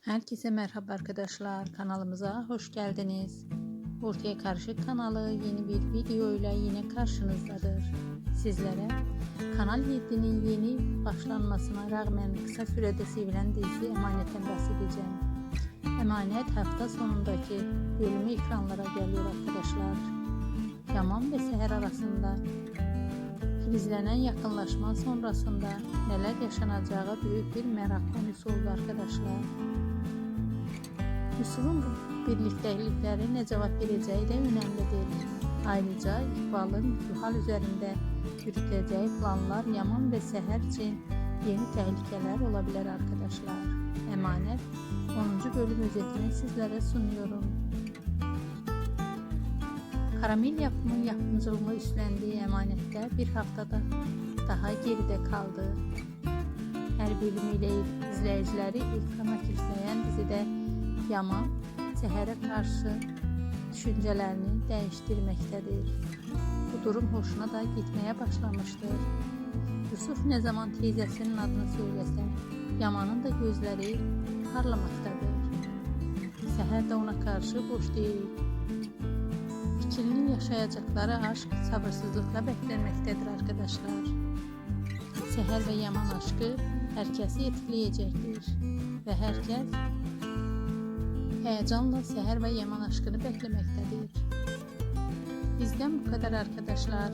Herkese merhaba arkadaşlar. Kanalımıza hoş geldiniz. Ortaya Karışık kanalı yeni bir video ile yine karşınızdadır. Sizlere Kanal 7'nin yeni başlanmasına rağmen kısa sürede sevilen dizi Emanet'ten bahsedeceğim. Emanet hafta sonundaki bölümü ekranlara geliyor arkadaşlar. Yaman ve Seher arasında filizlenen yakınlaşma sonrasında neler yaşanacağı büyük bir merak konusu oldu arkadaşlar. Yusuf'un bu birliktelikleri ne cevap vereceği de önemlidir. Ayrıca İkbal'ın Zuhal üzerinde yürüteceği planlar Yaman ve Seher için yeni tehlikeler olabilir arkadaşlar. Emanet 10. bölüm özetini sizlere sunuyorum. Karamel yapımın yapımcılığını üstlendiği emanette bir haftada daha geride kaldı. Her bölümüyle izleyicileri ekrana kilitleyen dizide Yaman, Seher'e karşı düşüncelerini değiştirmektedir. Bu durum hoşuna da gitmeye başlamıştır. Yusuf ne zaman teyzesinin adını söylese, Yaman'ın da gözleri parlamaktadır. Seher de ona karşı boş değil. İkilinin yaşayacakları aşk sabırsızlıkla beklenmektedir arkadaşlar. Seher ve Yaman aşkı herkesi etkileyecektir ve herkes heyecanla Seher ve Yaman aşkını beklemektedir. Bizden bu kadar arkadaşlar.